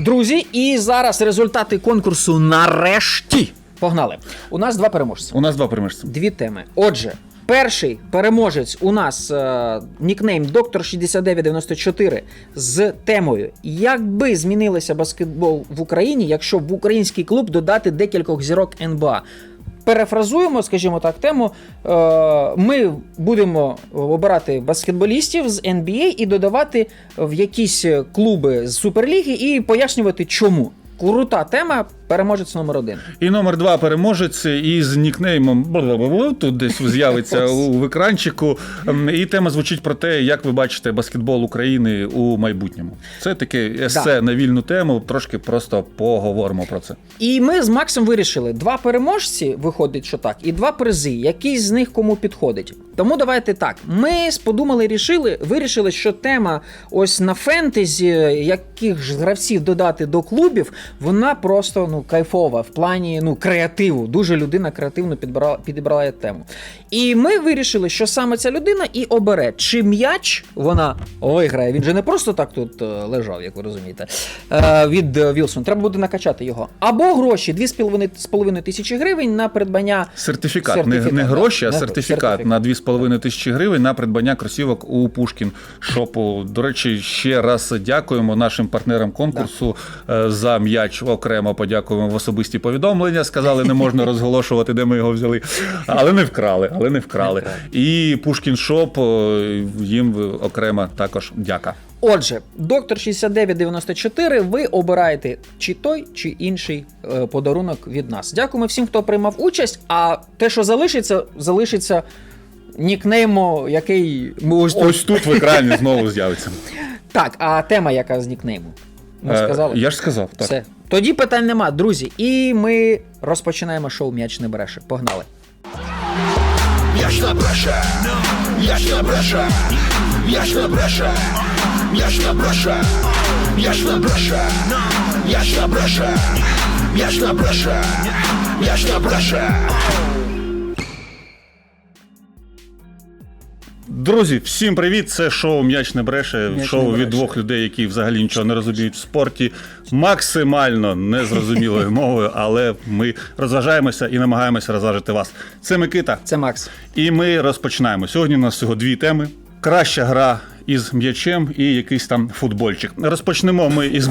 Друзі, і зараз результати конкурсу нарешті. Погнали. У нас два переможці. У нас два переможці. Дві теми. Отже, перший переможець у нас е, нікнейм доктор 6994 з темою Якби змінилося баскетбол в Україні, якщо в український клуб додати декількох зірок НБА. Перефразуємо, скажімо так, тему. Е, Ми будемо обирати баскетболістів з NBA і додавати в якісь клуби з Суперліги і пояснювати, чому. Крута тема, переможець номер один. І номер два переможець із нікнеймом тут десь з'явиться у екранчику. І тема звучить про те, як ви бачите баскетбол України у майбутньому. Це таке есе Да. на вільну тему. Трошки просто поговоримо про це. І ми з Максом вирішили: два переможці, виходить, що так, і два призи. Який з них кому підходить. Тому давайте так. Ми подумали, рішили, вирішили, що тема ось на фентезі, яких ж гравців додати до клубів, вона просто ну кайфова в плані ну креативу. Дуже людина креативно підбирала підібрала тему. І ми вирішили, що саме ця людина і обере, чи м'яч вона виграє. Він же не просто так тут е, лежав, як ви розумієте. Е, від е, Вілсон. Треба буде накачати його. Або гроші 2,5 тисячі гривень на придбання Сертифікат, Сертифікат, не, не гроші, а Не сертифікат, сертифікат. на 2,5 тисячі гривень на придбання кросівок у Пушкін Шопу. До речі, ще раз дякуємо нашим партнерам конкурсу е, за м'яч. Окремо подякуємо в особисті повідомлення. Сказали, не можна розголошувати, де ми його взяли. Але не вкрали, але не вкрали. І Пушкін Шоп е, їм окремо також дяка. Отже, доктор 6994, ви обираєте чи той, чи інший е, подарунок від нас. Дякуємо всім, хто приймав участь. А те, що залишиться, залишиться нікнейму, який ми ось тут. Ось тут в екрані знову з'явиться. Так, а тема яка з нікнейму? Ми Е, сказали. Я ж сказав, так. Все. Тоді питань нема, друзі. І ми розпочинаємо шоу М'яч не бреше. Погнали. М'яч не бреше, м'яч не бреше, м'яч не бреше, м'яч не бреше, м'яч не бреше, м'яч не бреше, м'яч не бреше. Друзі, всім привіт! Це шоу М'яч не бреше. «М'яч шоу не від двох людей, які взагалі нічого не розуміють в спорті, максимально незрозумілою мовою, але ми розважаємося і намагаємося розважити вас. Це Микита, Це Макс. і ми розпочинаємо. Сьогодні у нас всього дві теми: краща гра із м'ячем і якийсь там футбольчик. Розпочнемо ми із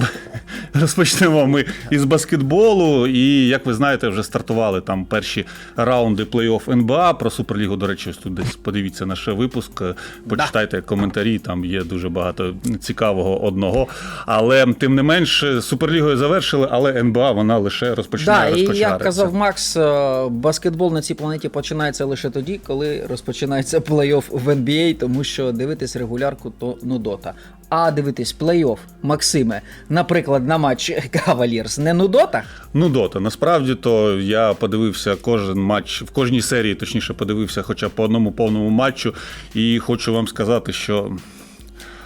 розпочнемо ми із баскетболу. І як ви знаєте, вже стартували там перші раунди плей-офф НБА. Про Суперлігу, до речі, тут десь подивіться наш випуск. Почитайте коментарі, там є дуже багато цікавого одного. Але тим не менш, Суперлігою завершили, але НБА вона лише розпочинає Да, і як казав Макс, е, баскетбол на цій планеті починається лише тоді, коли розпочинається плей-офф в NBA, тому що дивитись регулярку то нудота. А дивитись плей-офф, Максиме, наприклад, на матч Кавалірс не нудота? Нудота. Насправді то я подивився кожен матч в кожній серії, точніше, подивився хоча по одному повному матчу. І хочу вам сказати, що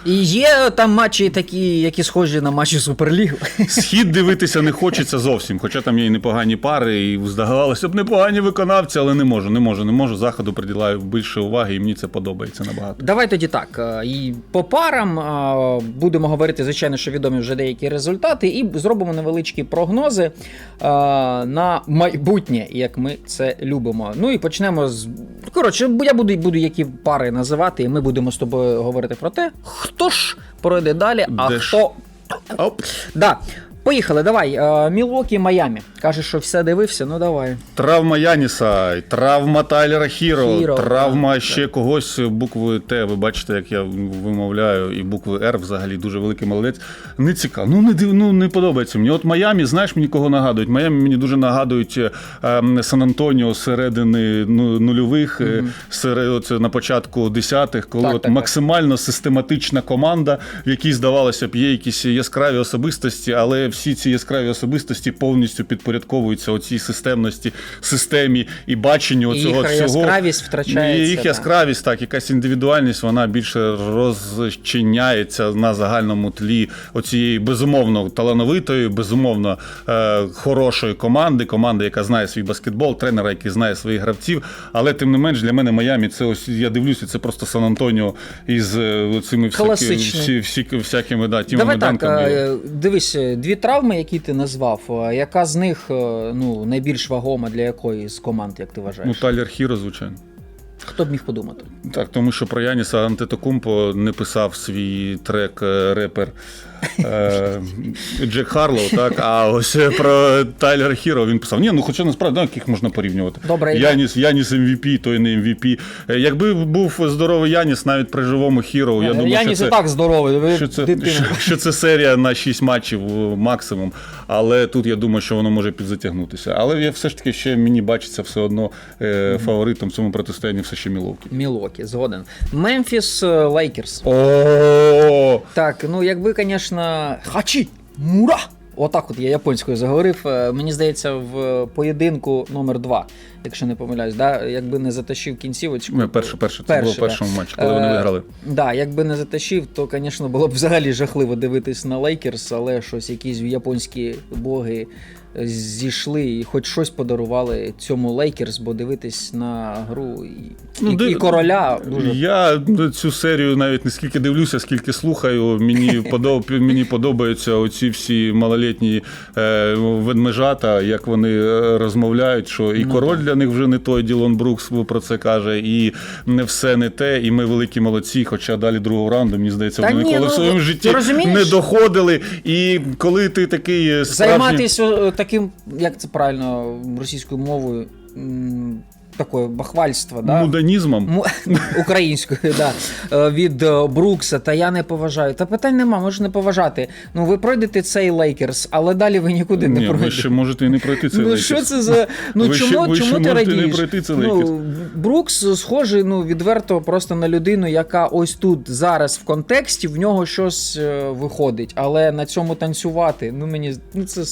І є там матчі такі, які схожі на матчі Суперліги. схід дивитися не хочеться зовсім. Хоча там є і непогані пари, і здавалося б непогані виконавці, але не можу, не можу, не можу. Заходу приділяю більше уваги, і мені це подобається набагато. Давай тоді так. е, І по парам е, будемо говорити, звичайно, що відомі вже деякі результати, і зробимо невеличкі прогнози е, на майбутнє, як ми це любимо. Ну і почнемо з. Коротше, я буду, буду які пари називати, і ми будемо з тобою говорити про те, хто ж пройде далі, а Деш... хто. Оп. Да. Поїхали, давай. Е, Мілвокі, Майамі. Кажеш, що все дивився, ну давай. Травма Яніса, травма Тайлера Хіро, Хіро, травма так, ще когось букви Т. Ви бачите, як я вимовляю, і букви Р взагалі дуже великий молодець. Не цікаво. Ну не див- ну, не подобається мені. От Майамі, знаєш, мені кого нагадують? Майамі мені дуже нагадують е, ем, Сан-Антоніо середини ну, нульових, е, серед, оце на початку десятих, коли Так, от так, так. максимально систематична команда, в якій здавалося б є якісь яскраві особистості, але всі ці яскраві особистості повністю підпорядковуються оцій системності, системі і баченню І цього їх всього. яскравість втрачається, І їх яскравість, так, якась індивідуальність, вона більше розчиняється на загальному тлі оцієї безумовно талановитої, безумовно е, хорошої команди, команди, яка знає свій баскетбол, тренера, який знає своїх гравців. Але тим не менш для мене Майамі це ось я дивлюся, це просто Сан Антоніо із е, цими всякі, всі, всі, всякими да, тімами Давай так, Данками. е, дивись, е, дві травми, які ти назвав, е, яка з них е, ну, найбільш вагома для якої з команд, як ти вважаєш? Ну, вважаєш? Хіро, звичайно. Хто б міг подумати? Так, тому що про Яніса Антетокумпо не писав свій трек е, репер е, Джек Харлоу, так, а ось про Тайлера Хіро він писав. Ні, ну хоча насправді да, яких можна порівнювати. Добре, Яніс, Яніс MVP, той не MVP. Е, Якби був здоровий Яніс навіть при живому Хіро, я думаю, Яніс що і так здоровий, ви що це, що, що це серія на 6 матчів е, максимум. Але тут я думаю, що воно може підзатягнутися. Але я все ж таки ще мені бачиться все одно е, фаворитом цьому протистоянні все ще Міловки. Мілокі, згоден. Мемфіс е, Лейкерс. О, Так, ну якби, звісно, хачі, мура. Отак от я японською заговорив. Е, Мені здається, в поєдинку номер 2 якщо не помиляюсь, да? якби не затащив кінцівочку. Ми перше, перше, це було в да. першому матчі, коли вони Е, виграли. Да, якби не затащив, то, звісно, було б взагалі жахливо дивитись на Лейкерс, але щось якісь японські боги зійшли і хоч щось подарували цьому Лейкерс, бо дивитись на гру і, і, ди- і короля дуже Я цю серію навіть не скільки дивлюся, скільки слухаю. Мені подоб... мені подобаються оці всі малолітні е, ведмежата, як вони е, розмовляють, що і Ну, король для них вже не той, Ділон Брукс про це каже, і не все не те, і ми великі молодці. Хоча далі другого раунду, мені здається, вони ніколи ну, в своєму житті розумієш? не доходили. І коли ти такий е, справжній... Займатися е, таким, як це правильно російською мовою, такое бахвальство, да? муданізмом. Му- Українською, да. Е, від е, Брукса, та я не поважаю. Та питань нема, можеш не поважати. Ну, ви пройдете цей Лейкерс, але далі ви нікуди не Ні, ви пройдете. ще можете і не пройти цей Ну що це за. Ну Ви ще- чому, ви ще чому ти можете не радієш? пройти це ну, Брукс схожий ну, відверто просто на людину, яка ось тут зараз в контексті, в нього щось е, виходить. Але на цьому танцювати, ну мені ну, це.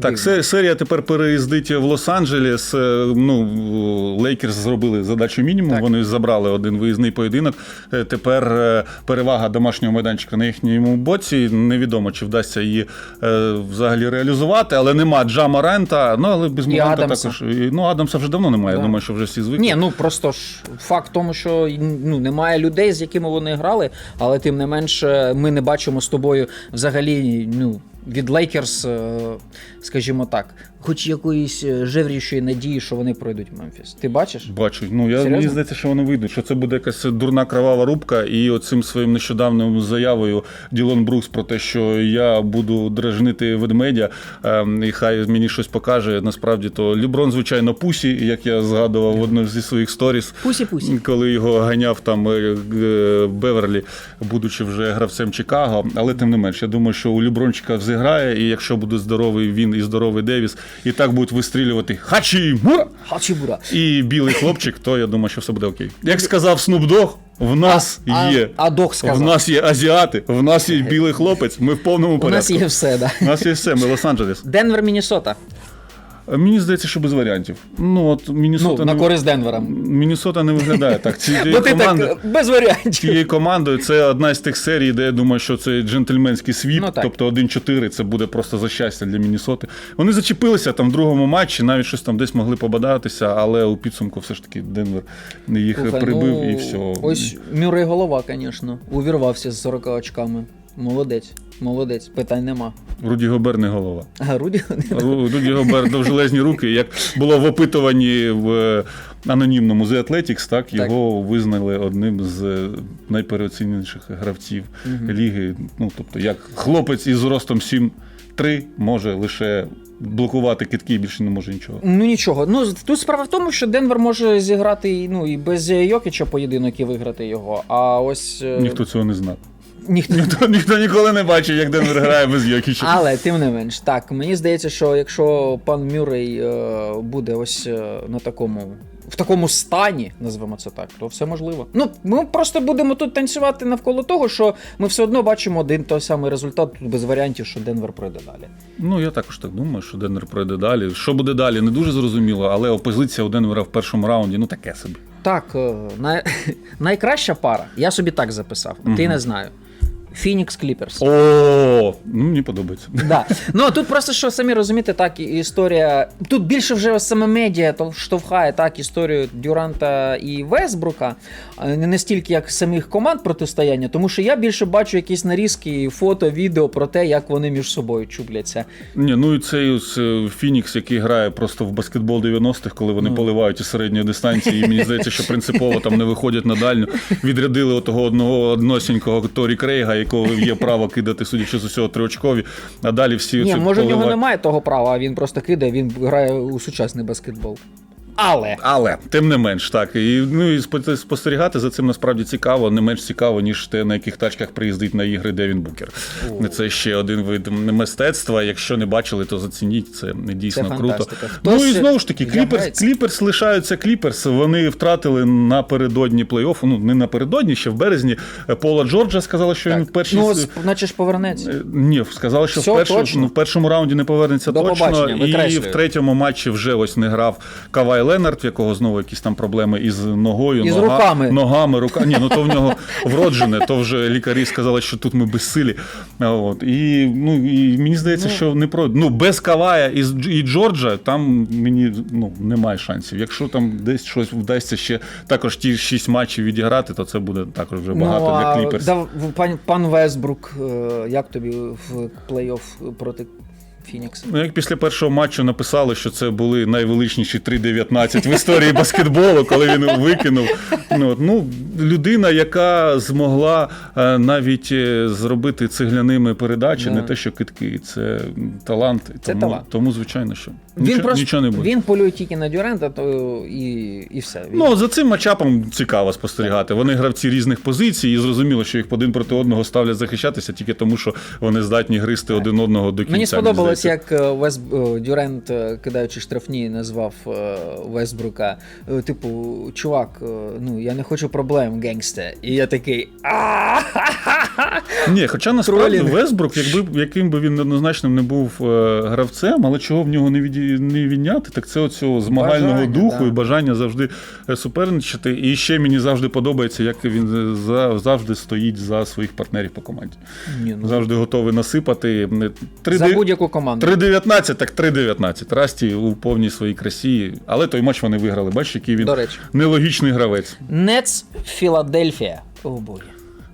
Так, серія тепер переїздить в Лос-Анджелес. Е, Ну, Лейкерс зробили задачу мінімум. Так. Вони забрали один виїзний поєдинок. Е, Тепер е, перевага домашнього майданчика на їхньому боці. Невідомо, чи вдасться її взагалі реалізувати, але нема Джа Морента. Ну, але без Адамса. також. Ну, Адамса вже давно немає. Да. Я думаю, що вже всі звикли. Ні, ну просто ж факт в тому, що ну, немає людей, з якими вони грали, але тим не менше ми не бачимо з тобою взагалі ну, від Лейкерс, скажімо так, хоч якоїсь е, жеврішої надії, що вони пройдуть Мемфіс. Ти бачиш? Бачу. Ну, я, мені здається, що вони вийдуть, що це буде якась дурна кровава рубка, і оцим своїм нещодавним заявою Ділон Брукс про те, що я буду дражнити ведмедя, ем, і хай мені щось покаже. Насправді то Ліброн, звичайно, пусі, як я згадував в одному зі своїх сторіс. Пусі-пусі. Коли його ганяв там е, е, Беверлі, будучи вже гравцем Чикаго, але тим не менш, я думаю, що у Лібрончика зіграє, і якщо буде здоровий він і здоровий Девіс, і так будуть вистрілювати хачі мура Хачібура. і білий хлопчик, то я думаю, що все буде окей. Як сказав Снупдог, в нас А- є. а Дог сказав. В нас є азіати, в нас є білий хлопець, ми в повному У порядку. нас є все, да. У нас є все, ми Лос-Анджелес. Денвер, Міннесота. Мені здається, що без варіантів. Ну от Ну, на не... користь Денвера. Міннесота не виглядає так. Цієї Бо ти команди. так без варіантів. Цією командою це одна з тих серій, де я думаю, що це джентльменський світ, Ну, тобто 1-4 це буде просто за щастя для Міннесоти. Вони зачепилися там в другому матчі, навіть щось там десь могли побадатися, але у підсумку все ж таки Денвер їх Слухай, прибив ну, і все. Ось Мюррей голова, звісно. Увірвався з 40 очками. Молодець, молодець, питань нема. Руді Гобер не голова. А Руді Руді Гобер довжелезні руки. Як було в опитуванні в е, анонімному The Athletics, так його визнали одним з е, найпереоціненіших гравців ліги. Ну тобто, як хлопець із зростом 7-3 може лише блокувати китки і більше не може нічого. Ну нічого. Ну тут справа в тому, що Денвер може зіграти ну, і без Йокіча поєдинок і виграти його. А ось е, Ніхто цього не знав. Ніхто. Ніхто, ніхто ніколи не бачив, як Денвер грає без Йокіча. Але тим не менш, так мені здається, що якщо пан Мюррей е, буде ось е, на такому в такому стані, назвемо це так, то все можливо. Ну, ми просто будемо тут танцювати навколо того, що ми все одно бачимо один той самий результат, тут без варіантів, що Денвер пройде далі. Ну, я також так думаю, що Денвер пройде далі. Що буде далі, не дуже зрозуміло, але опозиція у Денвера в першому раунді, ну таке собі. Так, е, най... найкраща пара, я собі так записав, ти не знаю. Фінікс Кліперс. О, ну мені подобається. Да. Ну тут просто що самі розумієте, так історія. Тут більше вже саме медіа то штовхає так історію Дюранта і Весбрука, не настільки як самих команд протистояння, тому що я більше бачу якісь нарізки, фото, відео про те, як вони між собою чубляться. Ні, ну і цей е, Фінікс, який грає просто в баскетбол 90-х, коли вони поливають із середньої дистанції, і мені здається, що принципово там не виходять на дальню. Відрядили отого одного односінького Торі Крейга, якого є право кидати, судячи з усього, триочкові, а далі всі Ні, може в нього немає того права, а він просто кидає, він грає у сучасний баскетбол. Але Але тим не менш, так і ну і спостерігати за цим насправді цікаво, не менш цікаво, ніж те, на яких тачках приїздить на ігри Девін Букер. Це ще один вид мистецтва. Якщо не бачили, то зацініть. Це дійсно Це круто. Ну і знову ж таки, Кліперс. Кліперс лишаються Кліперс. Вони втратили напередодні плей-оффу. Ну не напередодні, ще в березні. Пола Джорджа сказала, що він в першій ну, наче ж повернеться. Е, Ні, сказали, що Все, в, першому, ну, в першому раунді не повернеться До точно. І в третьому матчі вже ось не грав Кавай Ленард, в якого знову якісь там проблеми із ногою, І з нога- руками. ногами, рука. Ні, ну то в нього вроджене, то вже лікарі сказали, що тут ми безсилі. От. І, ну, і мені здається, що не про ну без Кавая і, і Джорджа там мені ну, немає шансів. Якщо там десь щось вдасться ще також ті шість матчів відіграти, то це буде також вже багато ну, для Кліперс. да, пан, пан Весбрук, е, як тобі в плей-офф проти Фінікса? Ну, як після першого матчу написали, що це були найвеличніші 3-19 в історії баскетболу, коли він викинув. Ну, ну, людина, яка змогла е, навіть е, зробити цегляними передачі, Да. не те, що китки, це талант. Це тому, талант. тому, звичайно, що Він нічого, просто нічого не буде. він полює тільки на Дюрента, то і, і все. Він- Ну, за цим матчапом цікаво спостерігати. Вони гравці різних позицій, і зрозуміло, що їх один проти одного ставлять захищатися тільки тому, що вони здатні гристи один одного до кінця. Мені сподобалось, здається. як е, Вес... е, Дюрент, е, кидаючи штрафні, назвав Весбрука. Типу, чувак, ну я не хочу проблем, генгсте. І я такий. Ні, хоча насправді Весбрук, якби яким би він однозначним не був гравцем, але чого в нього не не відняти, так це оцього змагального духу і бажання завжди суперничати. І ще мені завжди подобається, як він завжди стоїть за своїх партнерів по команді. Ну, Завжди готовий насипати. За будь-яку команду. 3-19, так 3-19. Расті у повній своїй красі. Але той матч вони виграли. Бачиш, який він До речі. нелогічний гравець. Нец Філадельфія. О боже.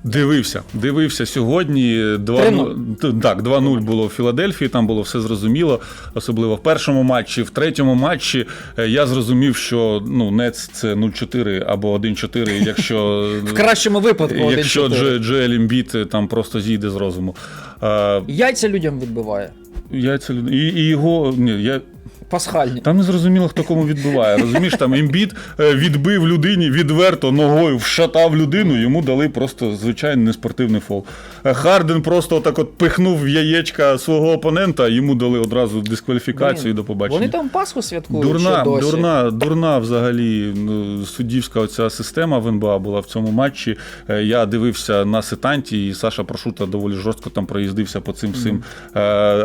Дивився, дивився сьогодні. 2-0, так, 2-0 було в Філадельфії, там було все зрозуміло, особливо в першому матчі. В третьому матчі е, я зрозумів, що ну, Нец це 0-4 або 1-4, якщо, В кращому випадку. якщо 1-4. Дже- Джоель Ембіт там просто зійде з розуму. Е, Яйця людям відбиває. Яйця люд- і, і його. Ні, я, Пасхальні. там не зрозуміло, хто кому відбиває. Розумієш, там Ембіт е, відбив людині відверто ногою, вшатав людину, йому дали просто звичайний неспортивний фол. Е, Харден просто так от пихнув в яєчка свого опонента, йому дали одразу дискваліфікацію і до побачення. Вони там Пасху святкують. Дурна, ще досі. дурна, дурна взагалі ну, суддівська оця система в НБА була в цьому матчі. Е, Я дивився на сетанті, і Саша Прошута доволі жорстко там проїздився по цим всім е,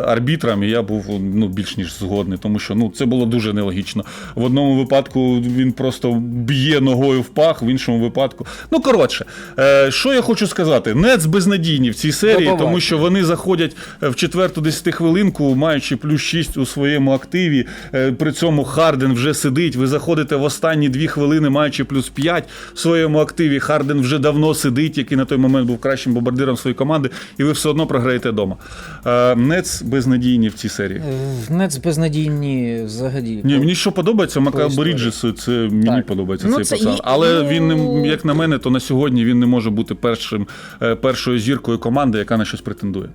арбітрам, і я був ну, більш ніж згодний, тому що ну, це було дуже нелогічно. В одному випадку він просто б'є ногою в пах, в іншому випадку. Ну, коротше, е, що я хочу сказати? Нец безнадійні в цій серії, тому що вони заходять е, в четверту десятихвилинку, маючи плюс 6 у своєму активі. Е, При цьому Харден вже сидить. Ви заходите в останні дві хвилини, маючи плюс 5 в своєму активі. Харден вже давно сидить, який на той момент був кращим бомбардиром своєї команди, і ви все одно програєте вдома. Е, Нец безнадійні в цій серії. Е, Нец безнадійні взагалі. Ні, мені що подобається, Мака Бріджесу, це мені Так. подобається Ну, цей це пацан. і- Але ну- він не як на мене, то на сьогодні він не може бути першим е, першою зіркою команди, яка на щось претендує.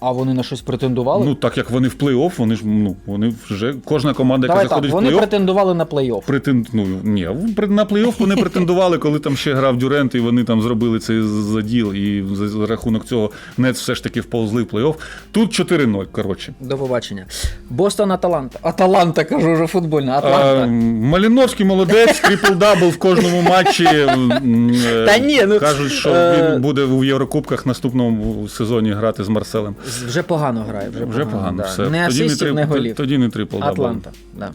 А вони на щось претендували? Ну, так як вони в плей-офф, вони ж ну, вони вже кожна команда, яка Давай так, заходить вони в плей-офф, претендували на плей-офф. претен... ну, ні, в- на плей-офф вони претендували, коли там ще грав Дюрент, і вони там зробили цей заділ, і за за рахунок цього Нец все ж таки вповзли в плей-офф. Тут 4-0, коротше. До побачення. Бостон Аталанта. Аталанта, кажу вже футбольна. Атланта. Маліновський молодець, трипл-дабл в кожному матчі. М, е, Та ні, ну, Кажуть, що е, він буде в Єврокубках наступному сезоні грати з Марселем. Вже погано грає. Вже, Вже погано. да. все. Не тоді, асистів, не не голів. тоді не трипл дабл. Атланта. Да.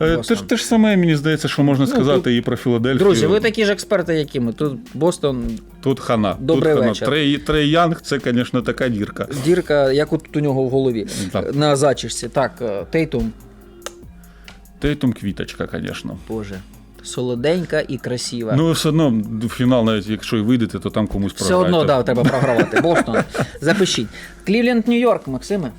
Е, Те ж те ж саме, мені здається, що можна сказати тут- і про Філадельфію. Друзі, ви такі ж експерти, які ми. Тут Бостон Тут хана. Добрий тут вечір. Трей, Трей Янг це, звісно, така дірка. дірка, як от тут у нього в голові. Так. На зачісці. Так, е, Тейтум, Тейтум квіточка, звісно. Боже. Солоденька і красива. Ну, все одно, в фінал, навіть якщо і вийдете, то там комусь Все програєте. одно, да, треба програвати. Бостон. Запишіть. Клівленд, Нью-Йорк, Максиме.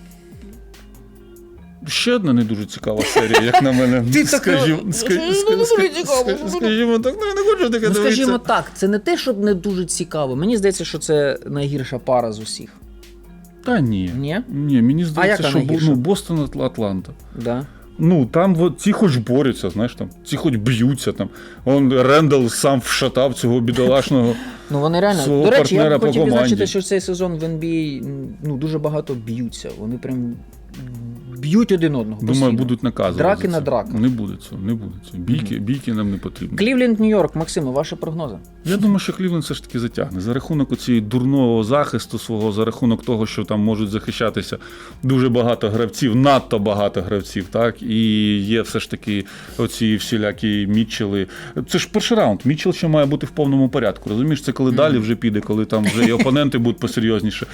Ще одна не дуже цікава серія, як на мене. Ти так, Скажімо, ска- ну, ска- ска- цікаво. ска- скажімо так, ну я не хочу таке Ну, скажімо дивитися. так, це не те, щоб не дуже цікаво. Мені здається, що це найгірша пара з усіх. Та ні. Ні? Ні, мені здається, яка що найгірша? ну, Бостон Атл- Атланта. Да. Ну, там от, ці хоч борються, знаєш там, ці хоч б'ються там. Он Рендал сам вшатав цього бідолашного. Ну вони реально. Свого До речі, я б хотів відзначити, що цей сезон в NBA ну, дуже багато б'ються. Вони прям б'ють один одного. Думаю, постійно. будуть наказувати. Драки на драку. Не буде цього, не буде цього. Бійки, бійки нам не потрібні. Клівленд, Нью-Йорк, Максиме, ваші прогнози. Я думаю, що Клівленд все ж таки затягне. За рахунок оцієї дурного захисту свого, за рахунок того, що там можуть захищатися дуже багато гравців, надто багато гравців, так і є все ж таки оці всілякі Мітчели. Це ж перший раунд. Мітчел ще має бути в повному порядку. Розумієш, це коли далі вже піде, коли там вже і опоненти будуть посерйозніше.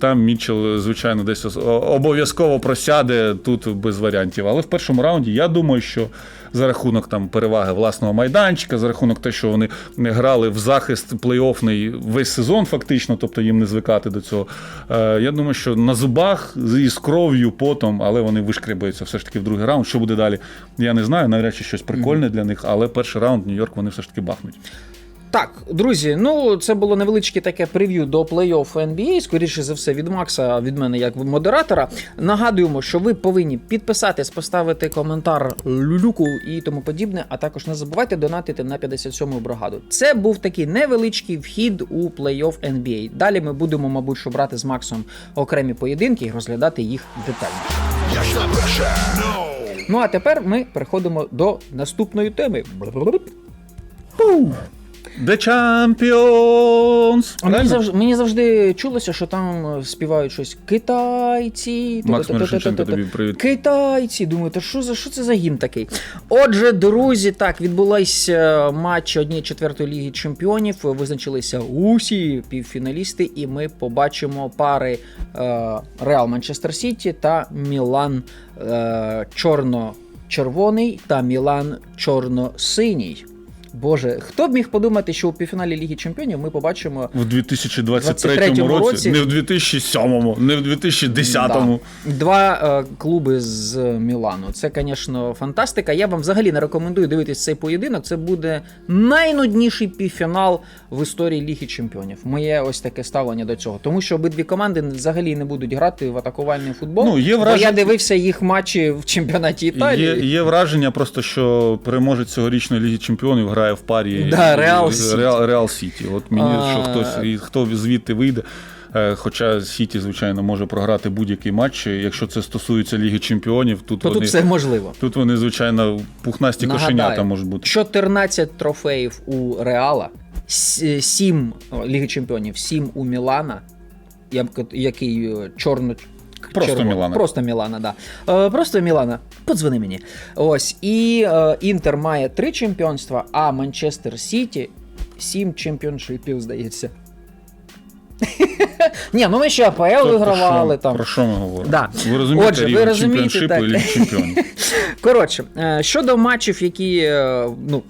Там Мітчел, звичайно, десь обов'язково просяде тут без варіантів. Але в першому раунді я думаю, що за рахунок там переваги власного майданчика, за рахунок те, що вони не грали в захист плей-оффний весь сезон, фактично, тобто їм не звикати до цього. Е, я думаю, що на зубах з- кров'ю, потом, але вони вишкребаються все ж таки в другий раунд. Що буде далі? Я не знаю. Навряд чи щось прикольне для них, але перший раунд Нью-Йорк вони все ж таки бахнуть. Так, друзі, ну це було невеличке таке прев'ю до плей-офф NBA, скоріше за все, від Макса, від мене як модератора. Нагадуємо, що ви повинні підписатись, поставити коментар люлюку і тому подібне, а також не забувайте донатити на 57-му бригаду. Це був такий невеличкий вхід у плей-офф NBA. Далі ми будемо, мабуть, що брати з Максом окремі поєдинки і розглядати їх бреше. Ну а тепер ми переходимо до наступної теми. The Champions! А Мені завжди, мені завжди чулося, що там е, співають щось китайці. Макс та-та-та-та-та-та-та. Тобі привіт. Китайці. Думаю, та що за що це за гімн такий? Отже, друзі, так відбулися матчі однієї четвертої ліги чемпіонів. Визначилися усі півфіналісти, і ми побачимо пари е, Реал Манчестер Сіті та Мілан е, чорно-червоний та Мілан чорно-синій. Боже, хто б міг подумати, що у півфіналі Ліги Чемпіонів ми побачимо В 2023 році, році. не в 2007, не в 2010. Да. Два е, клуби з Мілану. Це, звісно, фантастика. Я вам взагалі не рекомендую дивитись цей поєдинок. Це буде найнудніший півфінал в історії Ліги Чемпіонів. Моє ось таке ставлення до цього. Тому що обидві команди взагалі не будуть грати в атакувальний футбол. Ну, є Бо я дивився їх матчі в чемпіонаті Італії. Є, є враження просто, що переможець цьогорічної Ліги Чемпіонів грає в парі Да, Реал Сіті. Реал, Реал Сіті. От мені А, що хтось і хто звідти вийде. Е, Хоча Сіті, звичайно, може програти будь-який матч. Якщо це стосується Ліги Чемпіонів, тут То вони, тут все можливо. тут вони, звичайно, пухнасті Нагадаю, кошенята можуть бути. 14 трофеїв у Реала, 7 Ліги Чемпіонів, 7 у Мілана, який е, чорно. Просто червоний. Мілана. Просто Мілана, да. Е, просто Мілана. Подзвони мені. Ось. І е, Інтер має 3 чемпіонства, а Манчестер Сіті 7 чемпіоншипів, здається. Ні, ну ми ще АПЛ Тобто, вигравали що- там. Про що ми говоримо? Да. Ви розумієте Отже, ви рівень розумієте, чемпіоншипу так. і Чемпіонів. Коротше, е, щодо матчів, які е, ну,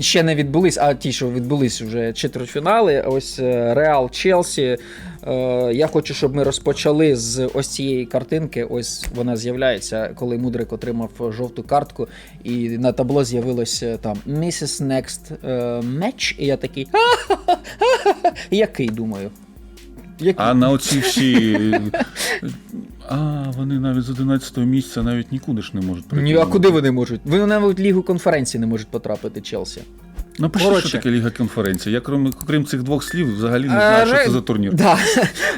ще не відбулись, а ті, що відбулись вже четвертьфінали, ось е, Реал Челсі. Е, Я хочу, щоб ми розпочали з ось цієї картинки. Ось вона з'являється, коли Мудрик отримав жовту картку, і на табло з'явилося там Mrs. Next е, Match, і я такий. Який думаю? Які? А на оці всі. А, вони навіть з 11-го місця навіть нікуди ж не можуть прийти. Ні, а куди вони можуть? Вони навіть в лігу конференції не можуть потрапити Челсі. Напиши, Коротше. що таке Ліга конференції. Я крім, крім цих двох слів, взагалі не знаю, знаю, що Ре- це за турнір. Да.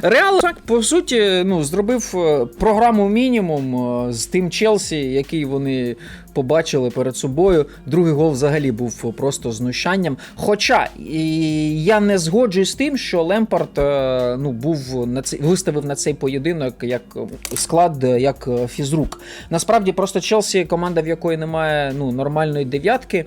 Реал, так, по суті, ну, зробив е, програму мінімум е, з тим Челсі, який вони побачили перед собою. Другий гол взагалі був просто знущанням. Хоча і я не згоджуюсь з тим, що Лемпард е, ну, був на цей, виставив на цей поєдинок як е, склад, е, як фізрук. Насправді, просто Челсі, команда, в якої немає ну, нормальної дев'ятки,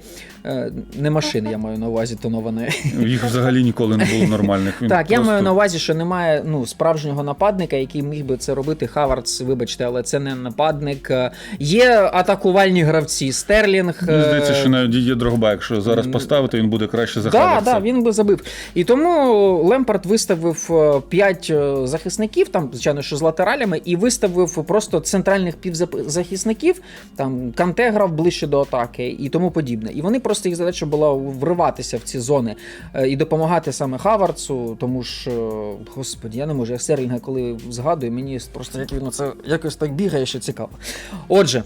не машини, я маю на увазі тонованої. Їх взагалі ніколи не було нормальних. Він Так, я маю на увазі, що немає ну, справжнього нападника, який міг би це робити. Хавардс, вибачте, але це не нападник. Є атакувальні гравці. Стерлінг. Мені здається, е, що навіть Дідє Дрогба, якщо зараз поставити, він буде краще за Да, да, він би забив. І тому Лемпард виставив 5 захисників, там, звичайно, що з латералями, і виставив просто центральних півзахисників. Там Канте грав ближче до атаки і тому подібне. І вони просто їх задача була вриватися в ці зони е, і допомагати саме Хаварцу, тому е, господі, я не можу. Я Стерлінга, коли згадую, мені просто як він це якось так бігає, що цікаво. Отже.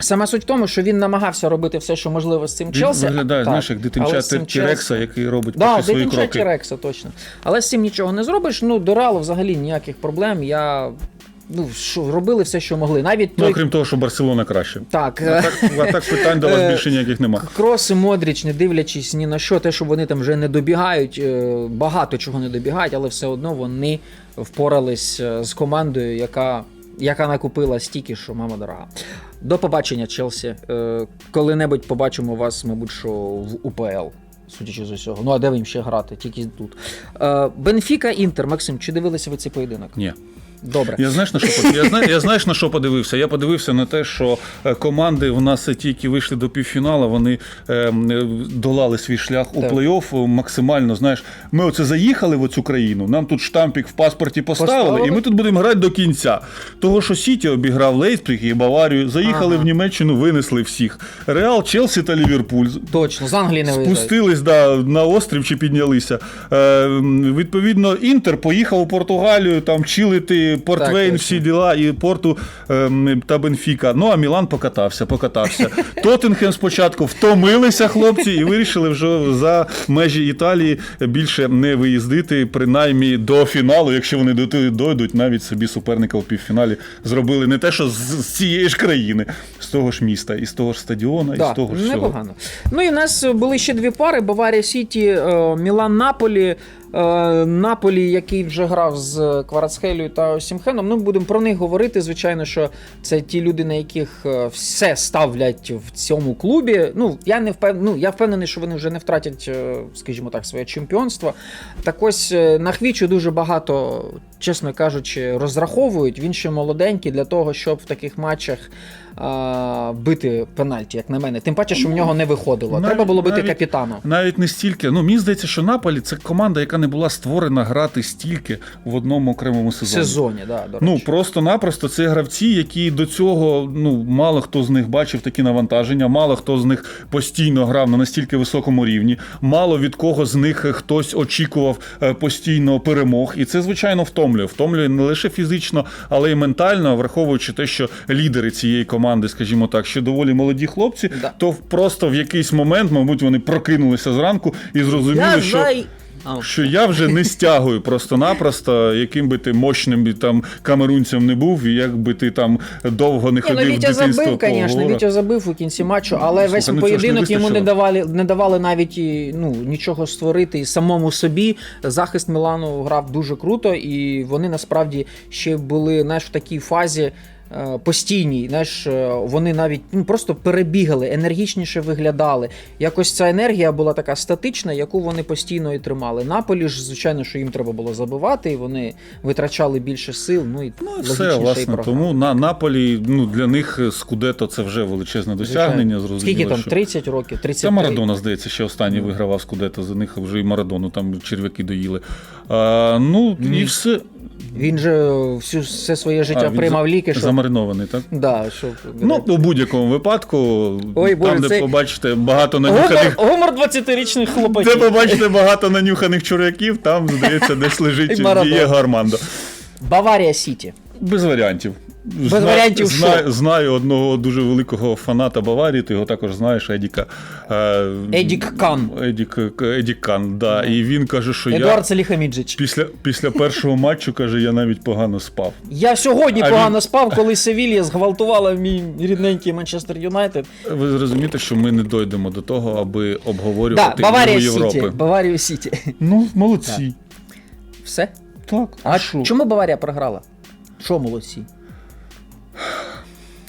Саме суть в тому, що він намагався робити все, що можливо з цим Він виглядає, знаєш, як дитинча Тірекса, який робить Да, поки свої дитинча кроки. Тірекса, точно. Але з цим нічого не зробиш. Ну, до Реалу взагалі ніяких проблем. Я. Ну, що, робили все, що могли. Навіть Ну, той. окрім того, що Барселона краще. Так, А так, а так питань до вас Е, більше ніяких нема. Крос і Модріч, не дивлячись ні на що, те, що вони там вже не добігають, е, багато чого не добігають, але все одно вони впорались е, з командою, яка, яка накупила стільки, що мама дорога. До побачення, Челсі. Е, Коли-небудь побачимо вас, мабуть, що в УПЛ. Судячи з усього. Ну а де ви їм ще грати? Тільки тут. Е, Бенфіка Інтер. Максим, чи дивилися ви цей поєдинок? Ні. Добре. Я знаєш на що я знаю, я знаєш на що подивився? Я подивився на те, що е, команди в нас тільки вийшли до півфіналу, вони е, долали свій шлях у Так. плей-офф максимально. Знаєш, ми оце заїхали в оцю країну. Нам тут штампік в паспорті поставили, Поставили. і ми тут будемо грати до кінця. Того, що Сіті обіграв Лейпциг і Баварію, заїхали Ага. в Німеччину, винесли всіх. Реал, Челсі та Ліверпуль. Точно, з Англії не. Спустились да, на острів чи піднялися. Е, відповідно, Інтер поїхав у Португалію, там чилити Портвейн, точно. всі діла, і Порту ем, та Бенфіка. Ну а Мілан покатався, покатався. Тоттенхем спочатку втомилися хлопці і вирішили вже за межі Італії більше не виїздити, принаймні до фіналу, якщо вони до дойдуть, навіть собі суперника у півфіналі зробили не те, що з, цієї ж країни, з того ж міста, і з того ж стадіона, і з того ж всього. Ну і в нас були ще дві пари: Баварія Сіті, е, Мілан Наполі. Е, Наполі, який вже грав з Кварацхелію та Осімхеном. Ну, будемо про них говорити. Звичайно, що це ті люди, на яких е, все ставлять в цьому клубі. Ну, я не впев... ну, я впевнений, що вони вже не втратять, е, скажімо так, своє чемпіонство. Так ось на Хвічу дуже багато, чесно кажучи, розраховують. Він ще молоденький для того, щоб в таких матчах. а, Бити пенальті, як на мене. Тим паче, що в нього не виходило. Навіть- Треба було бити навіть- капітану. Навіть не стільки. Ну, мені здається, що Наполі це команда, яка не була створена грати стільки в одному окремому сезоні. сезоні, да, до Ну просто-напросто це гравці, які до цього ну мало хто з них бачив такі навантаження, мало хто з них постійно грав на настільки високому рівні, мало від кого з них хтось очікував е, постійно перемог. І це звичайно втомлює. Втомлює не лише фізично, але й ментально, враховуючи те, що лідери цієї команди, скажімо так, ще доволі молоді хлопці, Да. то просто в якийсь момент, мабуть, вони прокинулися зранку і зрозуміли, Я що. зай... Що я вже не стягую просто-напросто, яким би ти мощним там камерунцем не був, і як би ти там довго не Ні, ну ходив в Вітя забив, звісно. Вітя забив у кінці матчу, але Слухай, весь ну поєдинок йому не давали, не давали навіть і, ну, нічого створити і самому собі. Захист Мілану грав дуже круто, і вони насправді ще були знаєш, в такій фазі. Е, Постійній, знаєш, е, вони навіть ну, просто перебігали, енергічніше виглядали. Якось ця енергія була така статична, яку вони постійно і тримали. Наполі ж, звичайно, що їм треба було забивати, і вони витрачали більше сил. Ну і Ну, все, власне, програли. тому на Наполі ну, для них Скудето це вже величезне досягнення. Зрозуміло, Скільки там? що... 30 років? 33? Це Марадона, здається, ще останній вигравав Скудето, за них вже і Марадону там черв'яки доїли. А, ну, і все. Він же всю все своє життя А, він приймав за- ліки, що Замаринований, так? да, що Ну, у будь-якому випадку, Ой, там, де це- побачите багато гумор, нанюханих. гумор 20-річних Де хлопаків. побачите багато нанюханих чуряків, там, здається, десь лежить І Марадона. Дієго Армандо. Баварія Сіті. Без варіантів. Без Зна- варіантів що? знаю, одного дуже великого фаната Баварії, ти його також знаєш, Едіка. Е, Едік Кан. Едік, Едік Кан, да. І він каже, що Едуард я після, після першого матчу каже, я навіть погано спав. Я сьогодні А погано він- спав, коли Севілья зґвалтувала мій рідненький Манчестер Юнайтед. Ви зрозумієте, що ми не дойдемо до того, аби Да, Баварія Лігу Сіті. Європи. Баварію Сіті. Ну, молодці. Все? Так. А що? чому Баварія програла? Що молодці?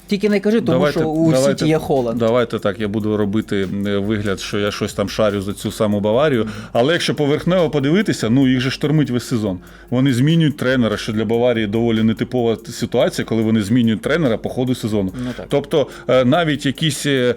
Тільки не кажи, тому що у Сіті є Холланд. Давайте так, я буду робити е, вигляд, що я щось там шарю за цю саму Баварію. Але якщо поверхнево подивитися, ну їх же штормить весь сезон. Вони змінюють тренера, що для Баварії доволі нетипова ситуація, коли вони змінюють тренера по ходу сезону. Ну, так. Тобто е, навіть якісь е,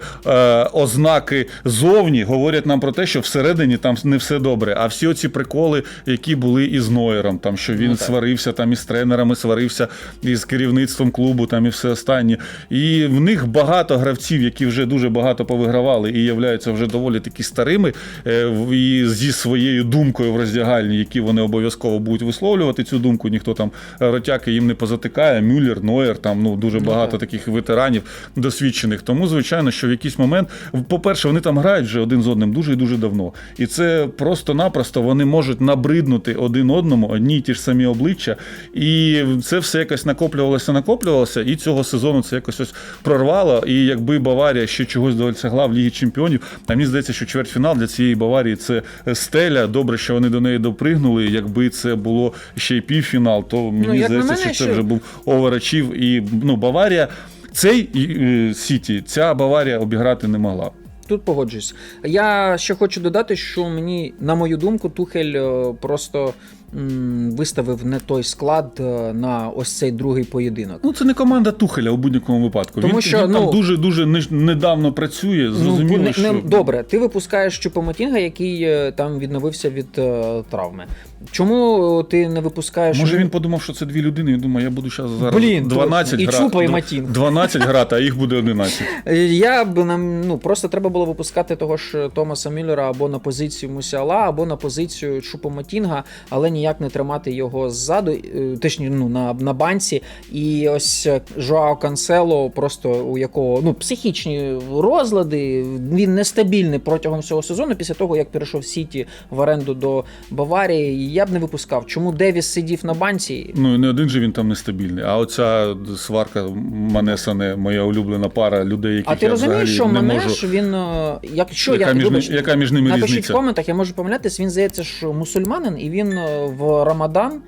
ознаки зовні говорять нам про те, що всередині там не все добре. А всі оці приколи, які були із Нойером, там що він Ну, сварився там із тренерами, сварився із керівництвом клубу, там і все останнє. І в них багато гравців, які вже дуже багато повигравали і являються вже доволі таки старими, е, і зі своєю думкою в роздягальні, які вони обов'язково будуть висловлювати цю думку. Ніхто там ротяки їм не позатикає. Мюллер, Нойер, там ну дуже багато так. таких ветеранів досвідчених. Тому, звичайно, що в якийсь момент, по-перше, вони там грають вже один з одним дуже і дуже давно. І це просто-напросто вони можуть набриднути один одному одні й ті ж самі обличчя. І це все якось накоплювалося, накоплювалося, і цього сезону це якось ось прорвало. І якби Баварія ще чогось досягла в Лігі Чемпіонів, а мені здається, що чвертьфінал для цієї Баварії це стеля. Добре, що вони до неї допригнули. Якби це було ще й півфінал, то мені Ну, здається, мене, що це вже був оверачів. І ну, Баварія. Цей е, Сіті, ця Баварія обіграти не могла. Тут погоджуюсь. Я ще хочу додати, що мені, на мою думку, Тухель е, просто виставив не той склад е, на ось цей другий поєдинок. Ну, це не команда Тухеля у будь-якому випадку. Тому він, що, він ну, там дуже дуже недавно працює. Зрозуміло, ну, не, що не, добре, ти випускаєш Чупомотінга, який е, там відновився від е, травми. Чому ти не випускаєш? може він подумав, що це дві людини. Він думає, я буду зараз зараз Блін, 12. І грати. Чупа, і Матінг. 12 грати, а їх буде 11. Е, Я б нам ну просто треба було випускати того ж Томаса Мюллера або на позицію Мусіала, або на позицію Чупомотінга, але ніяк не тримати його ззаду, е, точніше, ну на, на банці. І ось е, Жоао Кансело, просто у якого ну психічні розлади, він нестабільний протягом всього сезону. Після того як перейшов Сіті в оренду до Баварії, я б не випускав. Чому Девіс сидів на банці? Ну не один же він там нестабільний. А оця сварка Манесане, моя улюблена пара людей, яких А ти я розумієш, що не Манеш, можу. він е, якщо Яка я між, вибач, яка між ними Напишіть різниця? в коментах, я можу помилятись, він здається, що мусульманин, і він в Рамадан е,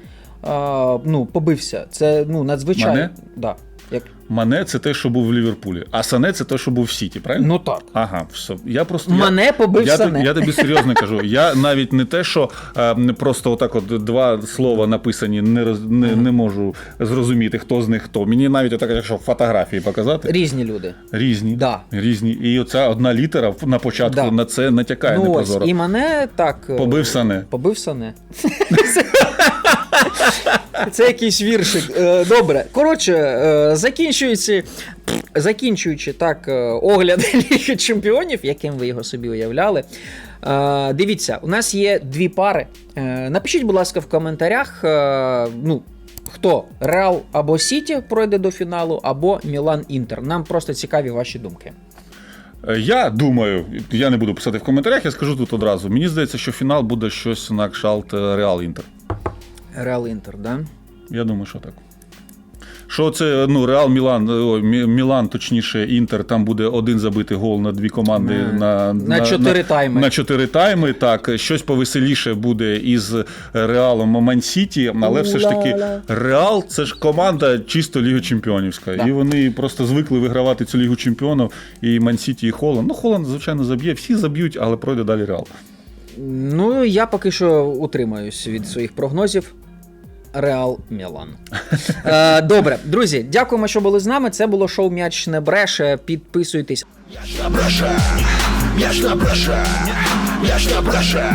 ну, побився. Це ну, надзвичайно. Мене? Да. Як... Мане це те, що був в Ліверпулі, а Сане це те, що був в Сіті, правильно? Ну так. Ага, все. Я просто я- побив я, Сане. тобі- я тобі серйозно кажу. Я навіть не те, що е, не просто отак, от два слова написані, не роз не, не можу зрозуміти, хто з них хто. Мені навіть отак, якщо фотографії показати, Різні люди. різні. Да. Різні. І оця одна літера на початку Да. на це натякає ну ось, і мене так. е, Побив Сане. Побив Сане. Це якийсь віршик. Е, Добре. Коротше, е, закінчуючи, закінчуючи так е, огляд Ліги Чемпіонів, яким ви його собі уявляли. Дивіться, у нас є дві пари. Напишіть, будь ласка, в коментарях. Ну, хто Реал або Сіті пройде до фіналу, або Мілан Інтер. Нам просто цікаві ваші думки. Я думаю, я не буду писати в коментарях, я скажу тут одразу. Мені здається, що фінал буде щось на кшалт Реал Інтер. Реал Інтер, да? Я думаю, що так. Що це ну, Реал Мілан, ой, Мі- Мілан, точніше, Інтер, там буде один забитий гол на дві команди На- на, на чотири тайми. На чотири тайми. Так, щось повеселіше буде із Реалом Ман Сіті, але все ж таки Реал це ж команда чисто Ліга Чемпіонівська. Да. І вони просто звикли вигравати цю Лігу Чемпіонів. І Ман Сіті, і Холланд. Ну, Холланд, звичайно, заб'є, всі заб'ють, але пройде далі Реал. Ну, я поки що утримаюсь від своїх прогнозів. Реал Мілан. Е, Добре, друзі, дякуємо, що були з нами. Це було шоу М'яч не бреше. Підписуйтесь. Ясно бреше, ясно бреше, ясно бреше.